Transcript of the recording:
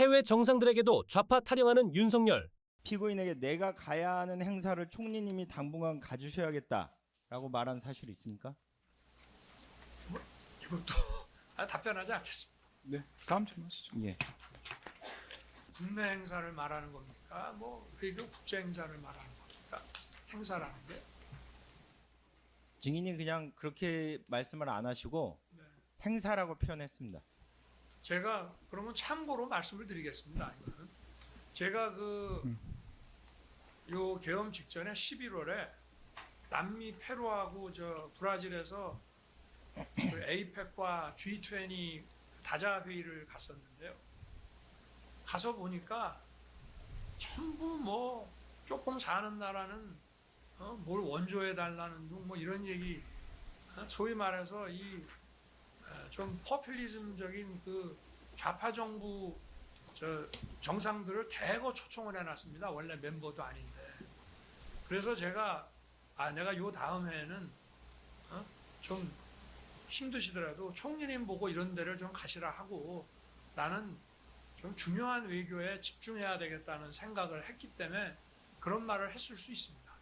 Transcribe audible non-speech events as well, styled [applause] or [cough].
해외 정상들에게도 좌파 타령하는 윤석열. 피고인에게 내가 가야 하는 행사를 총리님이 당분간 가주셔야겠다라고 말한 사실이 있습니까? 이것도 [laughs] 아, 답변하지 않겠습니다. 네, 다음 질문 하시죠. 예. 국내 행사를 말하는 겁니까? 뭐 외교 국제 행사를 말하는 겁니까? 행사라는 게 증인이 그냥 그렇게 말씀을 안 하시고 네. 행사라고 표현했습니다. 제가 그러면 참고로 말씀을 드리겠습니다. 이거는 제가 그요 계엄 직전에 11월에 남미 페루하고 저 브라질에서 그 에이펙과 G20 다자 회의를 갔었는데요. 가서 보니까 전부 뭐 조금 사는 나라는 어, 뭘 원조해 달라는 둥 뭐 이런 얘기 어, 소위 말해서 이 어, 좀 포퓰리즘적인 그 좌파 정부 저 정상들을 대거 초청을 해놨습니다. 원래 멤버도 아닌데. 그래서 제가 아 내가 요 다음 해에는 어? 좀 힘드시더라도 총리님 보고 이런 데를 좀 가시라 하고 나는 좀 중요한 외교에 집중해야 되겠다는 생각을 했기 때문에 그런 말을 했을 수 있습니다.